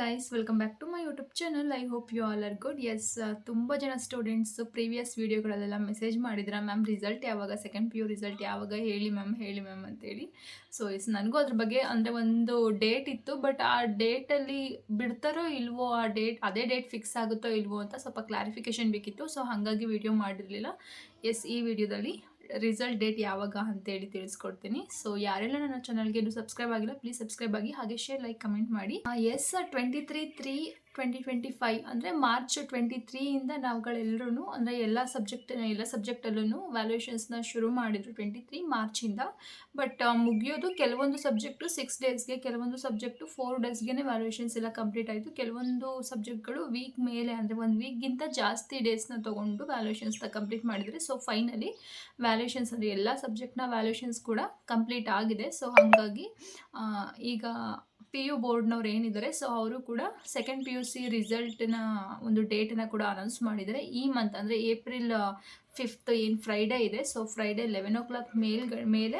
Guys welcome back to my YouTube channel I hope you all are good yes ತುಂಬ ಜನ students previous ವೀಡಿಯೋಗಳಲ್ಲೆಲ್ಲ message ಮಾಡಿದ್ರೆ ma'am result ಯಾವಾಗ second P U result ಯಾವಾಗ, ಹೇಳಿ ma'am ಹೇಳಿ ಮ್ಯಾಮ್ ಅಂತೇಳಿ. ಸೊ ಎಸ್ ನನಗೂ ಅದ್ರ ಬಗ್ಗೆ ಅಂದರೆ ಒಂದು ಡೇಟ್ ಇತ್ತು ಬಟ್ ಆ ಡೇಟಲ್ಲಿ ಬಿಡ್ತಾರೋ ಇಲ್ವೋ, ಆ ಡೇಟ್ ಅದೇ ಡೇಟ್ ಫಿಕ್ಸ್ ಆಗುತ್ತೋ ಇಲ್ವೋ ಅಂತ ಸ್ವಲ್ಪ ಕ್ಲಾರಿಫಿಕೇಷನ್ ಬೇಕಿತ್ತು. ಸೊ ಹಾಗಾಗಿ ವಿಡಿಯೋ ಮಾಡಿರಲಿಲ್ಲ. ಎಸ್ ಈ ವಿಡಿಯೋದಲ್ಲಿ ರಿಸಲ್ಟ್ ಡೇಟ್ ಯಾವಾಗ ಅಂತೇಳಿ ತಿಳಿಸ್ಕೊಡ್ತೀನಿ. ಸೊ ಯಾರೆಲ್ಲ ನನ್ನ ಚಾನಲ್ಗೆ ಸಬ್ಸ್ಕ್ರೈಬ್ ಆಗಿಲ್ಲ ಪ್ಲೀಸ್ ಸಬ್ಸ್ಕ್ರೈಬ್ ಆಗಿ ಹಾಗೆ ಶೇರ್ ಲೈಕ್ ಕಮೆಂಟ್ ಮಾಡಿ. Yes twenty three three twenty twenty five ಅಂದರೆ ಮಾರ್ಚ್ ಟ್ವೆಂಟಿ ತ್ರೀಯಿಂದ ನಾವುಗಳೆಲ್ಲರೂ ಅಂದರೆ ಎಲ್ಲ ಸಬ್ಜೆಕ್ಟ್ ಎಲ್ಲ ಸಬ್ಜೆಕ್ಟಲ್ಲೂ ವ್ಯಾಲ್ಯೂಯೇಷನ್ಸ್ನ ಶುರು ಮಾಡಿದ್ರು ಟ್ವೆಂಟಿ ತ್ರೀ ಮಾರ್ಚಿಂದ ಬಟ್ ಮುಗಿಯೋದು ಕೆಲವೊಂದು ಸಬ್ಜೆಕ್ಟು ಸಿಕ್ಸ್ ಡೇಸ್ಗೆ ಕೆಲವೊಂದು ಸಬ್ಜೆಕ್ಟು ಫೋರ್ ಡೇಸ್ಗೆ ವ್ಯಾಲ್ಯೂಯೇಷನ್ಸ್ ಎಲ್ಲ ಕಂಪ್ಲೀಟ್ ಆಯಿತು. ಕೆಲವೊಂದು ಸಬ್ಜೆಕ್ಟ್ಗಳು ವೀಕ್ ಮೇಲೆ ಅಂದರೆ ಒಂದು ವೀಕ್ಗಿಂತ ಜಾಸ್ತಿ ಡೇಸ್ನ ತೊಗೊಂಡು ವ್ಯಾಲ್ಯೂಯೇಷನ್ಸ್ನ ಕಂಪ್ಲೀಟ್ ಮಾಡಿದರೆ ಸೊ ಫೈನಲಿ ವ್ಯಾಲ್ಯೂಯೇಷನ್ಸ್ ಅಂದರೆ ಎಲ್ಲ ಸಬ್ಜೆಕ್ಟ್ನ ವ್ಯಾಲ್ಯೂಯೇಷನ್ಸ್ ಕೂಡ ಕಂಪ್ಲೀಟ್ ಆಗಿದೆ. ಸೊ ಹಾಗಾಗಿ ಈಗ ಪಿ ಯು ಬೋರ್ಡ್ನವ್ರು ಏನಿದ್ದಾರೆ ಸೊ ಅವರು ಕೂಡ ಸೆಕೆಂಡ್ ಪಿ ಯು ಸಿ ರಿಸಲ್ಟ್ನ ಒಂದು ಡೇಟನ್ನು ಕೂಡ ಅನೌನ್ಸ್ ಮಾಡಿದ್ದಾರೆ. ಈ ಮಂತ್ ಅಂದರೆ ಏಪ್ರಿಲ್ ಫಿಫ್ತ್ ಏನು ಫ್ರೈಡೇ ಇದೆ so Friday eleven o'clock ಮೇಲ್ಗಳ ಮೇಲೆ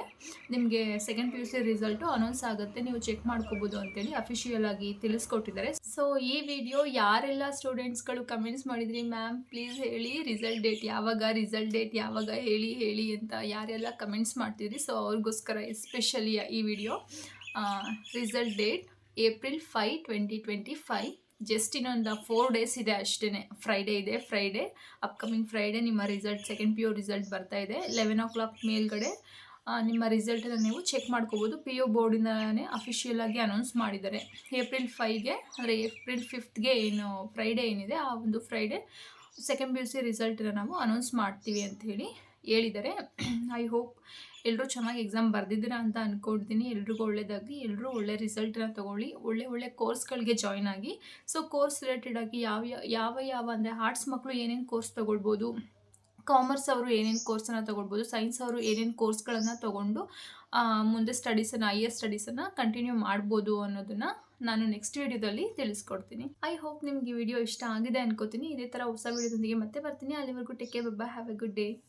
ನಿಮಗೆ second P U C result announce ಆಗುತ್ತೆ. ನೀವು ಚೆಕ್ ಮಾಡ್ಕೋಬೋದು ಅಂತೇಳಿ ಅಫಿಷಿಯಲ್ ಆಗಿ ತಿಳಿಸ್ಕೊಟ್ಟಿದ್ದಾರೆ. ಸೊ ಈ ವಿಡಿಯೋ ಯಾರೆಲ್ಲ ಸ್ಟೂಡೆಂಟ್ಸ್ಗಳು ಕಮೆಂಟ್ಸ್ ಮಾಡಿದ್ರಿ ಮ್ಯಾಮ್ ಪ್ಲೀಸ್ ಹೇಳಿ ರಿಸಲ್ಟ್ ಡೇಟ್ ಯಾವಾಗ ರಿಸಲ್ಟ್ ಡೇಟ್ ಯಾವಾಗ ಹೇಳಿ ಹೇಳಿ ಅಂತ ಯಾರೆಲ್ಲ ಕಮೆಂಟ್ಸ್ ಮಾಡ್ತಿದ್ರಿ ಸೊ ಅವ್ರಿಗೋಸ್ಕರ ಎಸ್ಪೆಷಲಿ ಈ video result date April five twenty twenty five just ಇನ್ನೊಂದು ಫೋರ್ ಡೇಸ್ ಇದೆ ಅಷ್ಟೇ ಫ್ರೈಡೇ ಇದೆ ಫ್ರೈಡೇ ಅಪ್ಕಮಿಂಗ್ ಫ್ರೈಡೇ ನಿಮ್ಮ result second P U result ಬರ್ತಾ ಇದೆ. ಲೆವೆನ್ ಓ ಕ್ಲಾಕ್ ಮೇಲ್ಗಡೆ ನಿಮ್ಮ ರಿಸಲ್ಟನ್ನು ನೀವು ಚೆಕ್ ಮಾಡ್ಕೋಬೋದು. ಪಿ ಯು ಬೋರ್ಡಿಂದನೇ ಅಫಿಷಿಯಲಾಗಿ ಅನೌನ್ಸ್ ಮಾಡಿದ್ದಾರೆ. ಏಪ್ರಿಲ್ ಫೈವ್ಗೆ ಅಂದರೆ ಏಪ್ರಿಲ್ ಫಿಫ್ತ್ಗೆ ಏನು ಫ್ರೈಡೇ ಏನಿದೆ, ಆ ಒಂದು Friday second P U C ರಿಸಲ್ಟನ್ನು ನಾವು ಅನೌನ್ಸ್ ಮಾಡ್ತೀವಿ ಅಂತ ಹೇಳಿ. ಹೇಳಿದ್ದಾರೆ ಐ ಹೋಪ್ ಎಲ್ಲರೂ ಚೆನ್ನಾಗಿ ಎಕ್ಸಾಮ್ ಬರೆದಿದ್ದೀರಾ ಅಂತ ಅಂದ್ಕೊಳ್ತೀನಿ ಎಲ್ರಿಗೂ ಒಳ್ಳೇದಾಗಲಿ. ಎಲ್ಲರೂ ಒಳ್ಳೆ ರಿಸಲ್ಟನ್ನ ತೊಗೊಳ್ಳಿ. ಒಳ್ಳೆ ಒಳ್ಳೆ ಕೋರ್ಸ್ಗಳಿಗೆ ಜಾಯ್ನ್ ಆಗಿ. ಸೊ ಕೋರ್ಸ್ ರಿಲೇಟೆಡಾಗಿ ಯಾವ, ಯಾವ- ಯಾವ ಅಂದರೆ ಆರ್ಟ್ಸ್ ಮಕ್ಕಳು ಏನೇನು ಕೋರ್ಸ್ ತೊಗೊಳ್ಬೋದು ಕಾಮರ್ಸ್ ಅವರು ಏನೇನು ಕೋರ್ಸನ್ನು ತೊಗೊಳ್ಬೋದು ಸೈನ್ಸ್ ಅವರು ಏನೇನು ಕೋರ್ಸ್ಗಳನ್ನು ತೊಗೊಂಡು ಮುಂದೆ ಸ್ಟಡೀಸನ್ನು ಐ ಎಸ್ ಸ್ಟಡೀಸನ್ನು ಕಂಟಿನ್ಯೂ ಮಾಡ್ಬೋದು ಅನ್ನೋದನ್ನು ನಾನು ನೆಕ್ಸ್ಟ್ ವಿಡಿಯೋದಲ್ಲಿ ತಿಳಿಸ್ಕೊಡ್ತೀನಿ. ಐ ಹೋಪ್ ನಿಮ್ಗೆ ಈ ವಿಡಿಯೋ ಇಷ್ಟ ಆಗಿದೆ ಅನ್ಕೋತೀನಿ. ಇದೇ ಥರ ಹೊಸ ವಿಡಿಯೋದೊಂದಿಗೆ ಮತ್ತೆ ಬರ್ತೀನಿ. ಅಲ್ಲಿವರೆಗೂ take care bye have a good day